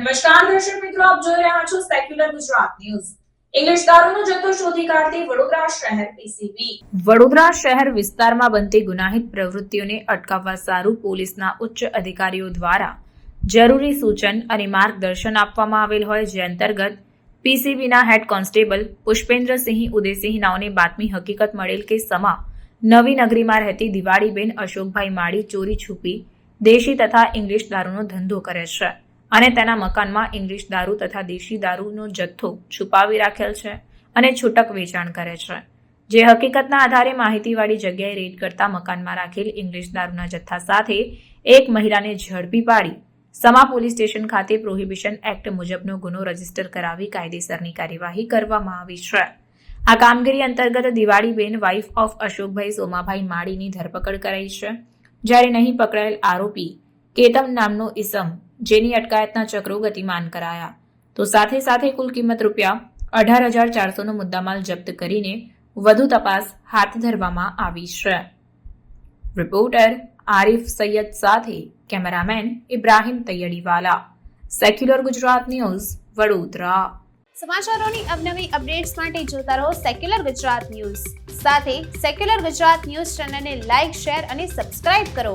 નમસ્કાર દર્શક મિત્રો, આપ જોઈ રહ્યા છો સેક્યુલર ગુજરાત ન્યૂઝ વડોદરા શહેર વિસ્તારમાં બનતી ગુનાહિત પ્રવૃત્તિઓને અટકાવવા સારું પોલીસના ઉચ્ચ અધિકારીઓ દ્વારા જરૂરી સૂચન અને માર્ગદર્શન આપવામાં આવેલ હોય જે અંતર્ગત પીસીબીના હેડ કોન્સ્ટેબલ પુષ્પેન્દ્રસિંહ ઉદયસિંહ નાઓને બાતમી હકીકત મળેલ કે સમા નવી નગરીમાં રહેતી દિવાળીબેન અશોકભાઈ માળી ચોરી છુપી દેશી તથા ઇંગ્લિશ દારૂનો ધંધો કરે છે. અને તેના મકાનમાં ઇંગ્લિશ દારૂ તથા દેશી દારૂનો જથ્થો છુપાવી રાખેલ છે અને છૂટક વેચાણ કરે છે. જે હકીકતના આધારે માહિતીવાળી જગ્યાએ રેડ કરતા મકાનમાં રાખેલ ઇંગ્લિશ દારૂના જથ્થા સાથે એક મહિલાને ઝડપી પાડી સમા પોલીસ સ્ટેશન ખાતે પ્રોહિબિશન એક્ટ મુજબનો ગુનો રજિસ્ટર કરાવી કાયદેસરની કાર્યવાહી કરવામાં આવી છે. આ કામગીરી અંતર્ગત દિવાળીબેન વાઇફ ઓફ અશોકભાઈ સોમાભાઈ માળીની ધરપકડ કરાઈ છે. જ્યારે નહીં પકડાયેલ આરોપી કેતમ નામનો ઇસમ જેની અટકાયતના ચક્રો ગતિમાન કરાયા. તો સાથે સાથે કુલ કિંમત રૂપિયા અઢાર હજાર ચારસોનો મુદ્દામાલ જપ્ત કરીને વધુ તપાસ હાથ ધરવામાં આવી છે. રિપોર્ટર આરિફ સૈયદ સાથે cameraman Ibrahim Taiyadiwala. Secular Gujarat news, Vadodara. સમાચારોની અવનવી અપડેટ્સ માટે જોતા રહો સેક્યુલર ગુજરાત ન્યૂઝ. સાથે સેક્યુલર ગુજરાત ન્યૂઝ ચેનલને લાઇક શેર અને સબસ્ક્રાઇબ કરો.